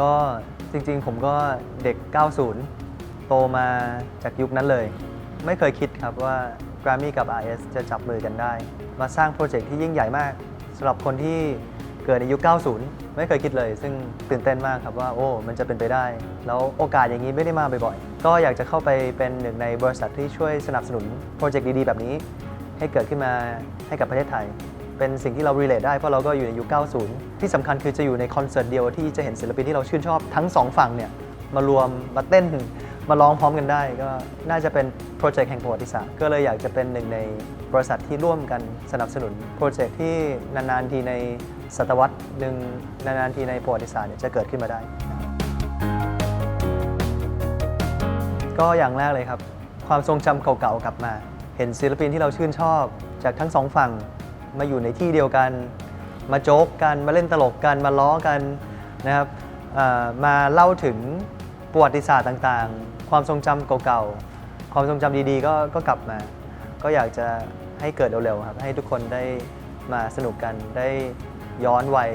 ก็จริงๆ ผมก็เด็ก 90 โตมาจากยุคนั้นเลย ไม่เคยคิดครับว่า Grammy กับ RS จะจับมือกันได้ มาสร้างโปรเจกต์ที่ยิ่งใหญ่มากสำหรับคนที่เกิดในยุค 90 ไม่เคยคิดเลย ซึ่งตื่นเต้นมากครับว่า โอ้ มันจะเป็นไปได้ แล้วโอกาสอย่างนี้ไม่ได้มาบ่อยๆ ก็อยากจะเข้าไปเป็นหนึ่งในบริษัทที่ช่วยสนับสนุนโปรเจกต์ดีๆ แบบนี้ ให้เกิดขึ้นมาให้กับประเทศไทย เป็นสิ่งที่เรา relate ได้เพราะเราก็อยู่ในยุค 90 ที่สำคัญคือจะอยู่ในคอนเสิร์ตเดียวที่จะเห็นศิลปินที่เราชื่นชอบทั้งสองฝั่งเนี่ยมารวมมาเต้นมาร้องพร้อมกันได้ ก็น่าจะเป็นโปรเจกต์แห่งประวัติศาสตร์ก็เลยอยากจะเป็นหนึ่งในบริษัทที่ร่วมกันสนับสนุนโปรเจกต์ที่นานๆทีในศตวรรษหนึ่งนานๆทีในประวัติศาสตร์เนี่ยจะเกิดขึ้นมาได้ ก็อย่างแรกเลยครับ ความทรงจำเก่าๆกลับมา เห็นศิลปินที่เราชื่นชอบจากทั้งสองฝั่ง มาอยู่ในที่เดียวกัน มาโจ๊กกันมาเล่นตลกกันมาล้อกันนะครับมาเล่าถึงประวัติศาสตร์ต่างๆ ความทรงจำเก่าๆ ความทรงจำดีๆ ก็ก็กลับมา ก็อยากจะให้เกิดเร็วๆครับให้ทุกคนได้มาสนุกกันได้ย้อนวัย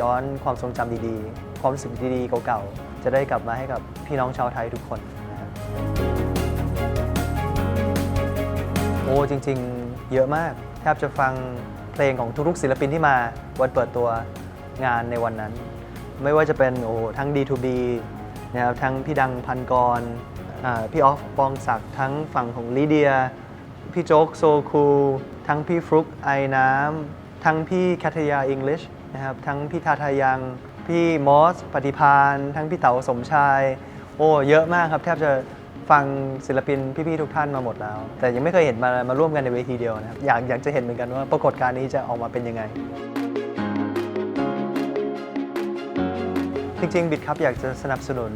ย้อนความทรงจำดีๆ ความรู้สึกดีๆเก่าๆจะได้กลับมาให้กับพี่น้องชาวไทยทุกคนนะครับโอ้จริง ๆ เยอะมากแทบจะฟัง เพลงของทุกๆศิลปินที่มาวันเปิดตัวงานในวันนั้น ไม่ว่าจะเป็นโอ้ทั้ง D2B นะครับทั้งพี่ดังพันกรพี่ออฟปองศักดิ์ทั้งฝั่งของลีเดีย พี่โจ๊กโซคูทั้งพี่ฟลุกไอน้ำทั้งพี่แคทยาอังกฤษนะครับทั้งพี่ทาทายัง พี่มอสปฏิพานทั้งพี่เต๋าสมชาย โอ้เยอะมากครับ แทบจะ ฟังศิลปินพี่ๆทุกท่านมาหมดแล้ว แต่ยังไม่เคยเห็นมามาร่วมกันในเวทีเดียวนะครับอยากอยากจะเห็นเหมือนกันว่าปรากฏการณ์นี้จะออกมาเป็นยังไง จริงๆบิดครับอยากจะสนับสนุน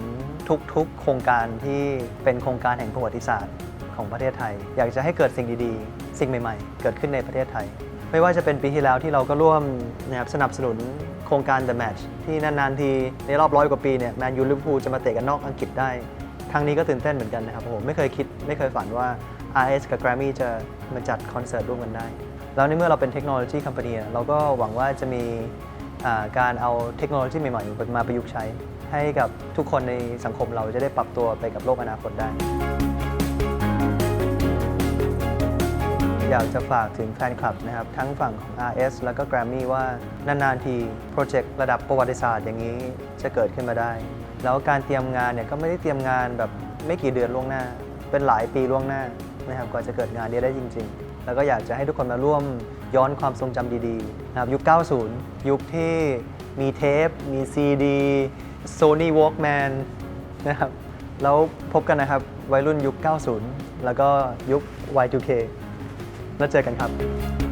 ทุกๆ โครงการที่เป็นโครงการแห่งประวัติศาสตร์ของประเทศไทย อยากจะให้เกิดสิ่งดีๆ สิ่งใหม่ๆ เกิดขึ้นในประเทศไทย ไม่ว่าจะเป็นปีที่แล้วที่เราก็ร่วมนะครับสนับสนุนโครงการ The Match ที่นานๆทีในรอบร้อยกว่าปีเนี่ยแมนยูลิเวอร์พูลจะมาเตะกันนอกอังกฤษได้ ครั้งนี้ก็ตื่นเต้นเหมือนกันนะครับผมไม่เคยคิดไม่เคยฝันว่า RS กับ Grammy จะมาจัดคอนเสิร์ตร่วมกันได้ แล้วในเมื่อเราเป็นเทคโนโลยีคัมพานีเราก็หวังว่าจะมีการเอาเทคโนโลยีใหม่ๆมาประยุกต์ใช้ ให้กับทุกคนในสังคมเราจะได้ปรับตัวไปกับโลกอนาคตได้ อยากจะฝากถึงแฟนคลับนะครับทั้งฝั่งของ RS แล้วก็ Grammy ว่านานๆทีโปรเจกต์ระดับประวัติศาสตร์อย่างนี้จะเกิดขึ้นมาได้ แล้วการเตรียมงานเนี่ยก็ไม่ได้เตรียมงานแบบไม่กี่เดือนล่วงหน้า เป็นหลายปีล่วงหน้านะครับกว่าจะเกิดงานนี้ได้จริง ๆ แล้วก็อยากจะให้ทุกคนมาร่วมย้อนความทรงจำดีๆนะครับยุค 90 ยุคที่มีเทป มีซีดี Sony Walkman นะครับแล้วพบกันนะครับ วัยรุ่นยุค 90 แล้วก็ยุค Y2K แล้วเจอกันครับ